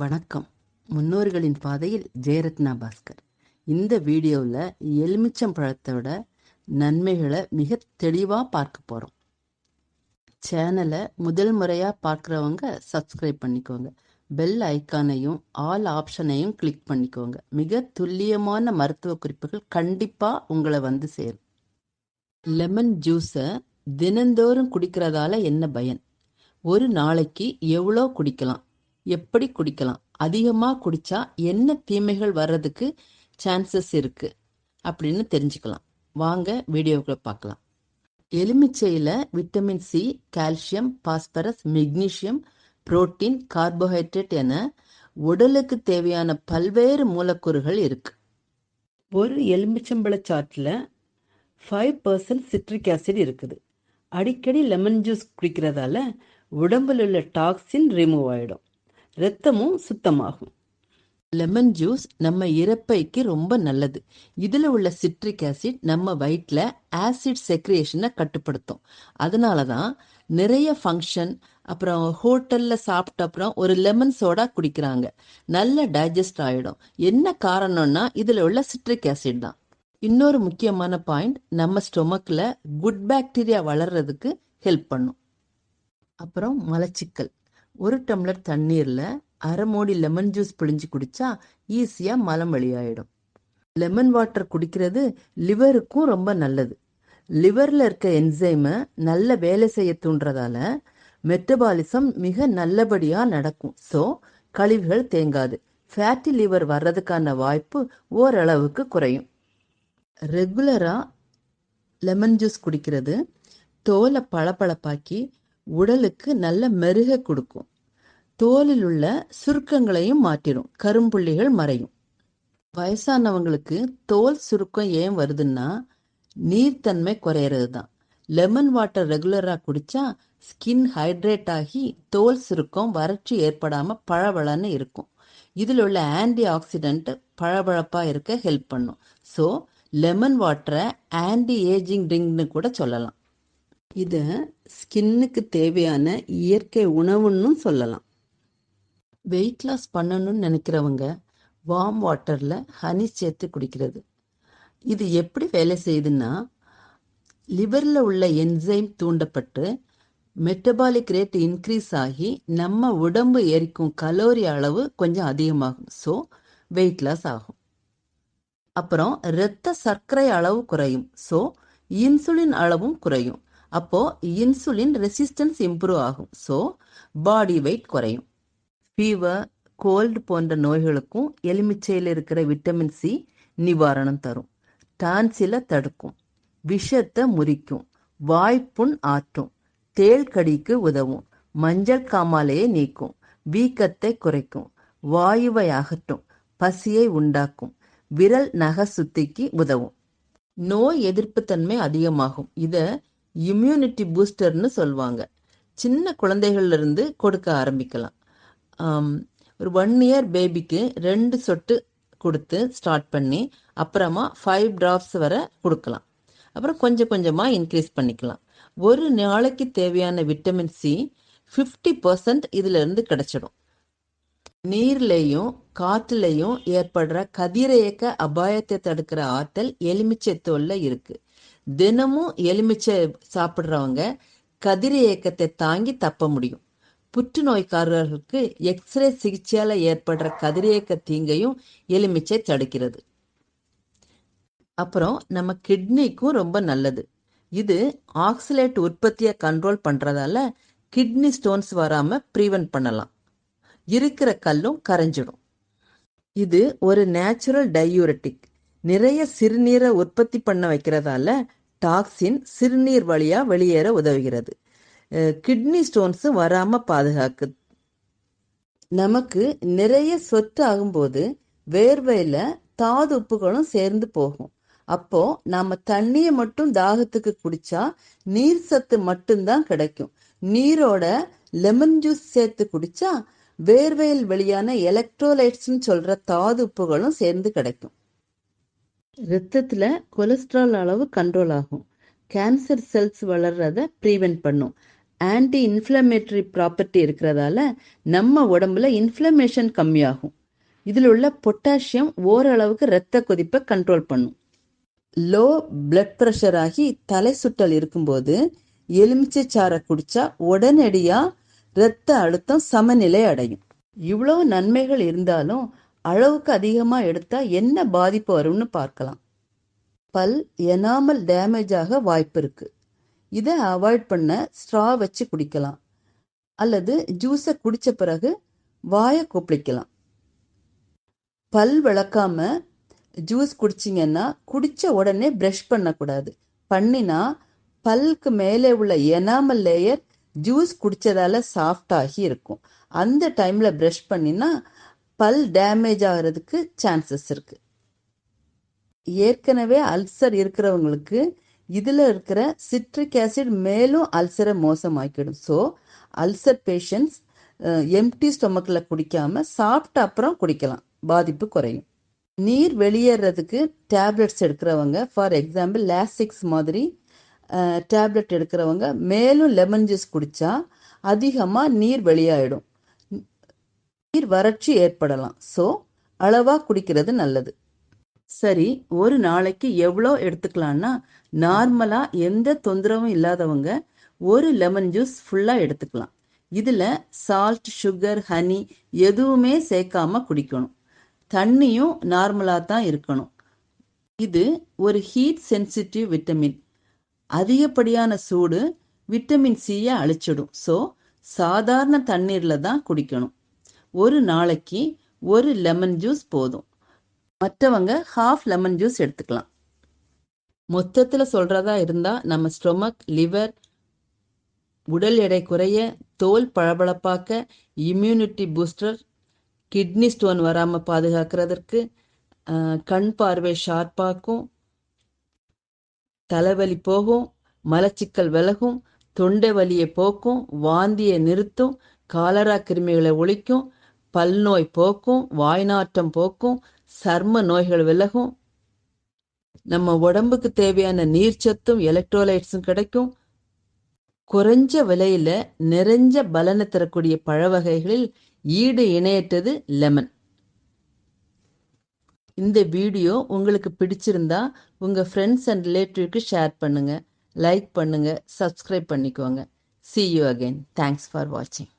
வணக்கம். முன்னோர்களின் பாதையில் ஜெயரத்னா பாஸ்கர். இந்த வீடியோவில் எலுமிச்சம் பழத்தோட நன்மைகளை மிக தெளிவாக பார்க்க போகிறோம் சேனலை முதல் முறையாக பார்க்குறவங்க சப்ஸ்கிரைப் பண்ணிக்கோங்க. பெல் ஐக்கானையும் ஆல் ஆப்ஷனையும் கிளிக் பண்ணிக்கோங்க. மிக துல்லியமான மருத்துவ குறிப்புகள் கண்டிப்பாக உங்களை வந்து சேரும். லெமன் ஜூஸை தினந்தோறும் குடிக்கிறதால என்ன பயன்? ஒரு நாளைக்கு எவ்வளோ குடிக்கலாம்? எப்படி குடிக்கலாம்? அதிகமாக குடிச்சா என்ன தீமைகள் வர்றதுக்கு சான்சஸ் இருக்கு? அப்படின்னு தெரிஞ்சுக்கலாம். வாங்க வீடியோக்களை பார்க்கலாம். எலுமிச்சையில் vitamin C calcium phosphorus magnesium protein carbohydrate என உடலுக்கு தேவையான பல்வேறு மூலக்கூறுகள் இருக்கு. ஒரு எலுமிச்சம்பழ சாட்டில் ஃபைவ் பர்சன்ட் சிட்ரிக் ஆசிட் இருக்குது. அடிக்கடி லெமன் ஜூஸ் குடிக்கிறதால உடம்புல உள்ள டாக்ஸின் ரிமூவ் ஆகிடும் ரத்தமும் சுத்தமாகும். லெமன் ஜூஸ் நம்ம இறப்பைக்கு ரொம்ப நல்லது. இதில் உள்ள சிட்ரிக் ஆசிட் நம்ம வயிற்றில் ஆசிட் செக்ரியேஷனை கட்டுப்படுத்தும். அதனால தான் நிறைய ஃபங்க்ஷன் அப்புறம் ஹோட்டலில் சாப்பிட்ட அப்புறம் ஒரு லெமன் சோடா குடிக்கிறாங்க. நல்ல டைஜஸ்ட் ஆகிடும் என்ன காரணம்னா இதில் உள்ள சிட்ரிக் ஆசிட் தான். இன்னொரு முக்கியமான பாயிண்ட் நம்ம ஸ்டொமக்கில் குட் பாக்டீரியா வளர்றதுக்கு ஹெல்ப் பண்ணும். அப்புறம் மலச்சிக்கல். ஒரு டம்ளர் தண்ணீரில் அரை மூடி லெமன் ஜூஸ் பிழிஞ்சு குடிச்சா ஈஸியாக மலம் வெளியாயிடும். லெமன் வாட்டர் குடிக்கிறது லிவருக்கும் ரொம்ப நல்லது. லிவரில் இருக்க என்சைமை நல்ல வேலை செய்ய தூண்டுறதால மெட்டபாலிசம் மிக நல்லபடியாக நடக்கும். ஸோ கழிவுகள் தேங்காது. ஃபேட்டி லிவர் வர்றதுக்கான வாய்ப்பு ஓரளவுக்கு குறையும். ரெகுலராக லெமன் ஜூஸ் குடிக்கிறது. தோலை பளபளப்பாக்கி உடலுக்கு நல்ல மெருக கொடுக்கும். தோலில் உள்ள சுருக்கங்களையும் மாற்றிடும். கரும்புள்ளிகள் மறையும். வயசானவங்களுக்கு தோல் சுருக்கம் ஏன் வருதுன்னா நீர்த்தன்மை குறையிறது தான் லெமன் வாட்டர் ரெகுலராக குடிச்சா ஸ்கின் ஹைட்ரேட் ஆகி தோல் சுருக்கம் வறட்சி ஏற்படாமல் பளபளன்னு இருக்கும். இதில் உள்ள ஆன்டி ஆக்சிடென்ட் பளபளப்பாக இருக்க ஹெல்ப் பண்ணும். ஸோ லெமன் வாட்டரை ஆன்டி ஏஜிங் ட்ரிங்க்னு கூட சொல்லலாம். இதை ஸ்கின்னுக்கு தேவையான இயற்கை உணவுன்னு சொல்லலாம். வெயிட் லாஸ் பண்ணணும்னு நினைக்கிறவங்க வார்ம் வாட்டரில் ஹனி சேர்த்து குடிக்கிறது. இது எப்படி வேலை செய்யுதுன்னா லிவரில் உள்ள என்சைம் தூண்டப்பட்டு மெட்டபாலிக் ரேட் இன்க்ரீஸ் ஆகி நம்ம உடம்பு எரிக்கும் கலோரி அளவு கொஞ்சம் அதிகமாகும். ஸோ வெயிட் லாஸ் ஆகும். அப்புறம் இரத்த சர்க்கரை அளவு குறையும். ஸோ இன்சுலின் அளவும் குறையும். அப்போ இன்சுலின் ரெசிஸ்டன்ஸ் இம்ப்ரூவ் ஆகும். ஸோ பாடி வெயிட் குறையும். ஃபீவர் கோல்டு போன்ற நோய்களுக்கும் எலுமிச்சையில் இருக்கிற விட்டமின் சி நிவாரணம் தரும். டான்சில தடுக்கும். விஷத்தை முறிக்கும். வாய்ப்புண் ஆற்றும். தேள் கடிக்கு உதவும். மஞ்சள் காமாலையை நீக்கும். வீக்கத்தை குறைக்கும். வாயுவை அகற்றும். பசியை உண்டாக்கும். விரல் நக சுத்திக்கு உதவும். நோய் எதிர்ப்பு தன்மை அதிகமாகும். இதை இம்யூனிட்டி பூஸ்டர்னு சொல்லுவாங்க சின்ன குழந்தைகள்லேருந்து கொடுக்க ஆரம்பிக்கலாம். ஒரு ஒன் இயர் பேபிக்கு ரெண்டு சொட்டு கொடுத்து ஸ்டார்ட் பண்ணி அப்புறமா ஃபைவ் ட்ராப்ஸ் வரை கொடுக்கலாம். அப்புறம் கொஞ்சம் கொஞ்சமாக இன்க்ரீஸ் பண்ணிக்கலாம். ஒரு நாளைக்கு தேவையான விட்டமின் சி ஃபிஃப்டி பர்சன்ட் இதிலிருந்து கிடச்சிடும். நீர்லேயும் காற்றுலையும் ஏற்படுற கதிரியக்க அபாயத்தை தடுக்கிற ஆற்றல் எலுமிச்சை தோலில் இருக்குது தினமும் எலுமிச்சை சாப்பிட்றவங்க கதிரியக்கத்தை தாங்கி தப்ப முடியும். புற்றுநோய்க்காரர்களுக்கு எக்ஸ்ரே சிகிச்சையால் ஏற்படுற கதிரியக்க தீங்கையும் எலுமிச்சை தடுக்கிறது. அப்புறம் நம்ம கிட்னிக்கும் ரொம்ப நல்லது. இது ஆக்சிலேட் உற்பத்தியை கண்ட்ரோல் பண்ணுறதால கிட்னி ஸ்டோன்ஸ் வராமல் ப்ரீவென்ட் பண்ணலாம். இருக்கிற கல்லும் கரைஞ்சிடும். இது ஒரு நேச்சுரல் டையூரட்டிக் நிறைய சிறுநீரை உற்பத்தி பண்ண வைக்கிறதால டாக்ஸின் சிறுநீர் வழியா வெளியேற உதவுகிறது. கிட்னி ஸ்டோன்ஸ் வராம பாதுகாக்கு. நமக்கு நிறைய சொத்து ஆகும்போது வேர்வையில தாது உப்புகளும் சேர்ந்து போகும். அப்போ நாம தண்ணியை மட்டும் தாகத்துக்கு குடிச்சா நீர் சத்து மட்டும்தான் கிடைக்கும். நீரோட லெமன் ஜூஸ் சேர்த்து குடிச்சா வேர்வையில் வெளியான எலக்ட்ரோலைட்ஸ்னு சொல்ற தாது உப்புகளும் சேர்ந்து கிடைக்கும். ரத்தத்தில் கொலஸ்ட்ரால் அளவு கண்ட்ரோல் ஆகும். கேன்சர் செல்ஸ் வளர்றத ப்ரீவென்ட் பண்ணும். ஆன்டி இன்ஃப்ளமேட்டரி ப்ராப்பர்ட்டி இருக்கிறதால நம்ம உடம்புல இன்ஃப்ளமேஷன் கம்மியாகும். இதில் உள்ள பொட்டாசியம் ஓரளவுக்கு இரத்த கொதிப்பை கண்ட்ரோல் பண்ணும். லோ பிளட் ப்ரெஷர் ஆகி தலை சுட்டல் இருக்கும்போது எலுமிச்சை சாறை குடிச்சா உடனடியாக இரத்த அழுத்தம் சமநிலை அடையும். இவ்வளோ நன்மைகள் இருந்தாலும் அளவுக்கு அதிகமாக எடுத்தால் என்ன பாதிப்பு வரும்னு பார்க்கலாம். பல் எனாமல் டேமேஜ் ஆக வாய்ப்பு இருக்கு. இதை அவாய்ட் பண்ண ஸ்ட்ரா வச்சு குடிக்கலாம். அல்லது ஜூஸை குடிச்ச பிறகு வாயை கொப்பளிக்கலாம். பல் விளக்காம ஜூஸ் குடிச்சிங்கன்னா குடிச்ச உடனே ப்ரஷ் பண்ணக்கூடாது. பண்ணினா பல்லுக்கு மேலே உள்ள எனாமல் லேயர் ஜூஸ் குடிச்சதால சாஃப்ட் ஆகி இருக்கும். அந்த டைம்ல ப்ரஷ் பண்ணினா பல் டேமேஜ் ஆகிறதுக்கு சான்சஸ் இருக்கு. ஏற்கனவே அல்சர் இருக்கிறவங்களுக்கு இதில் இருக்கிற சிட்ரிக் ஆசிட் மேலும் அல்சரை மோசமாக்கிடும். ஸோ அல்சர் பேஷண்ட்ஸ் எம்டி ஸ்டொமக்கில் குடிக்காம சாப்பிட்ட அப்புறம் குடிக்கலாம். பாதிப்பு குறையும். நீர் வெளியேறதுக்கு டேப்லெட்ஸ் எடுக்கிறவங்க ஃபார் எக்ஸாம்பிள் லாசிக்ஸ் மாதிரி டேப்லெட் எடுக்கிறவங்க மேலும் லெமன் ஜூஸ் குடித்தா அதிகமாக நீர் வெளியாயிடும். நீர் வறட்சி ஏற்படலாம். ஸோ அளவாக குடிக்கிறது நல்லது. சரி ஒரு நாளைக்கு எவ்வளோ எடுத்துக்கலாம்னா நார்மலாக எந்த தொந்தரவும் இல்லாதவங்க ஒரு லெமன் ஜூஸ் ஃபுல்லாக எடுத்துக்கலாம். இதில் சால்ட் சுகர் ஹனி எதுவுமே சேர்க்காம குடிக்கணும். தண்ணியும் நார்மலாக தான் இருக்கணும். இது ஒரு ஹீட் சென்சிட்டிவ் விட்டமின் அதிகப்படியான சூடு விட்டமின் சியை அழிச்சிடும். ஸோ சாதாரண தண்ணீரில் தான் குடிக்கணும். ஒரு நாளைக்கு ஒரு லெமன் ஜூஸ் போதும். மற்றவங்க ஹாஃப் லெமன் ஜூஸ் எடுத்துக்கலாம். மொத்தத்தில் சொல்கிறதா இருந்தால் நம்ம ஸ்டொமக் லிவர் உடல் எடை குறைய தோல் பளபளப்பாக்க இம்யூனிட்டி பூஸ்டர் கிட்னி ஸ்டோன் வராமல் பாதுகாக்கிறதற்கு கண் பார்வை ஷார்ப்பாக்கும் தலைவலி போகும் மலச்சிக்கல் விலகும் தொண்டை வலியை போக்கும் வாந்தியை நிறுத்தும் காலரா கிருமிகளை ஒழிக்கும் பல் நோய் போக்கும் வாய்நாற்றம் போக்கும் சர்ம நோய்கள் விலகும். நம்ம உடம்புக்கு தேவையான நீர்ச்சத்தும் எலக்ட்ரோலைட்ஸும் கிடைக்கும். குறைஞ்ச விலையில நிறைஞ்ச பலனை தரக்கூடிய பழ வகைகளில் ஈடு இணையற்றது லெமன். இந்த வீடியோ உங்களுக்கு பிடிச்சிருந்தா உங்க ஃப்ரெண்ட்ஸ் அண்ட் ரிலேட்டிவ்க்கு ஷேர் பண்ணுங்க லைக் பண்ணுங்க சப்ஸ்கிரைப் பண்ணிக்கோங்க. See you again thanks for வாட்சிங்